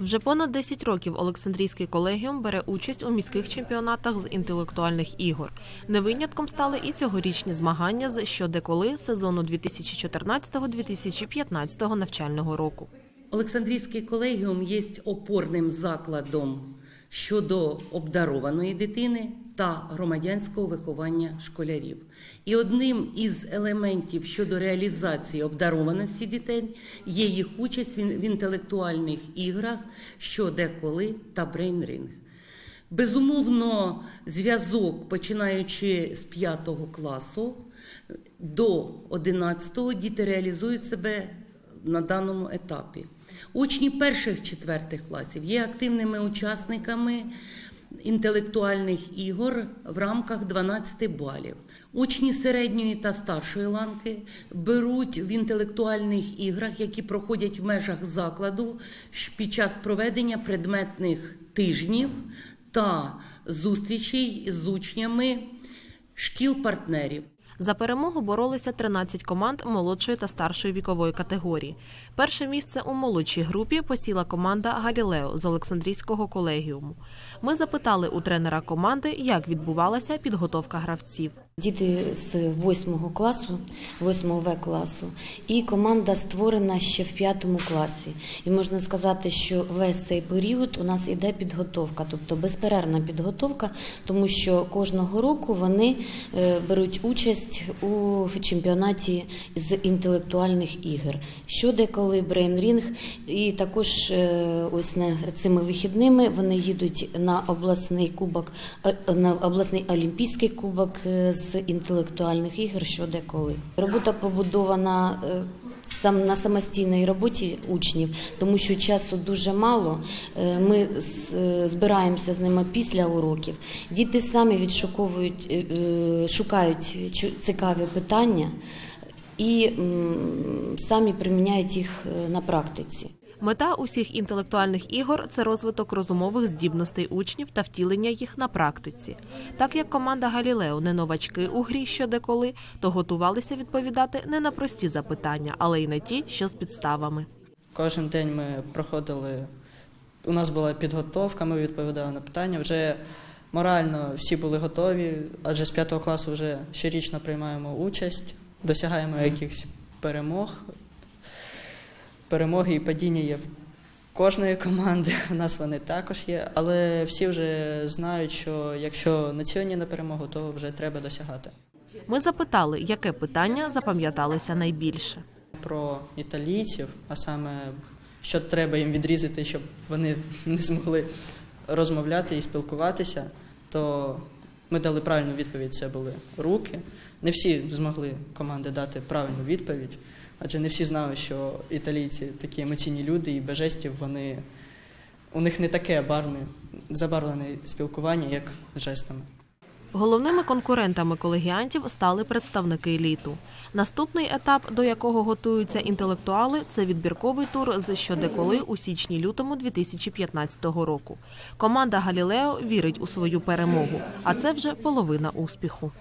Вже понад 10 років Олександрійський колегіум бере участь у міських чемпіонатах з інтелектуальних ігор. Не винятком стали і цьогорічні змагання з що де коли сезону 2014-2015 навчального року. Олександрійський колегіум є опорним закладом щодо обдарованої дитини та громадянського виховання школярів. І одним із елементів щодо реалізації обдарованості дітей є їх участь в інтелектуальних іграх що деколи та брейнринг. Безумовно, зв'язок, починаючи з 5 класу до 11 діти реалізують себе на даному етапі. Учні перших четвертих класів є активними учасниками інтелектуальних ігор в рамках 12 балів. Учні середньої та старшої ланки беруть в інтелектуальних іграх, які проходять в межах закладу під час проведення предметних тижнів та зустрічей з учнями шкіл-партнерів. За перемогу боролися 13 команд молодшої та старшої вікової категорії. Перше місце у молодшій групі посіла команда Галілео з Олександрійського колегіуму. Ми запитали у тренера команди, як відбувалася підготовка гравців. Діти з 8 класу, 8 В класу, і команда створена ще в 5 класі. І можна сказати, що весь цей період у нас іде підготовка, тобто безперервна підготовка, тому що кожного року вони е, беруть участь у чемпіонаті з інтелектуальних ігор. Що деколи брейнрінг, і також е, ось цими вихідними вони їдуть на обласний кубок, е, на обласний олімпійський кубок з з інтелектуальних ігор що деколи. Робота побудована е, сам на самостійній роботі учнів, тому що часу дуже мало. Е, ми е, збираємося з ними після уроків. Діти самі відшуковують, шукають цікаві питання і самі приміняють їх на практиці. Мета усіх інтелектуальних ігор це розвиток розумових здібностей учнів та втілення їх на практиці. Так як команда Галілео не новачки у грі що деколи, то готувалися відповідати не на прості запитання, але й на ті, що з підставами. Кожен день ми проходили. У нас була підготовка, ми відповідали на питання. Вже морально всі були готові, адже з п'ятого класу вже щорічно приймаємо участь, досягаємо якихось перемог перемоги і падіння є в кожної команди. У нас вони також є, але всі вже знають, що якщо націлені на перемогу, то вже треба досягати. Ми запитали, яке питання запам'яталося найбільше. Про італійців, а саме що треба їм відрізати, щоб вони не змогли розмовляти і спілкуватися, то ми дали правильну відповідь. Це були руки. Не всі змогли команди дати правильну відповідь. Адже не всі знали, що італійці такі емоційні люди, і без жестів вони у них не таке барне, забарвлене спілкування, як жестами. Головними конкурентами колегіантів стали представники еліту. Наступний етап, до якого готуються інтелектуали, це відбірковий тур з щодеколи у січні-лютому 2015 року. Команда Галілео вірить у свою перемогу, а це вже половина успіху.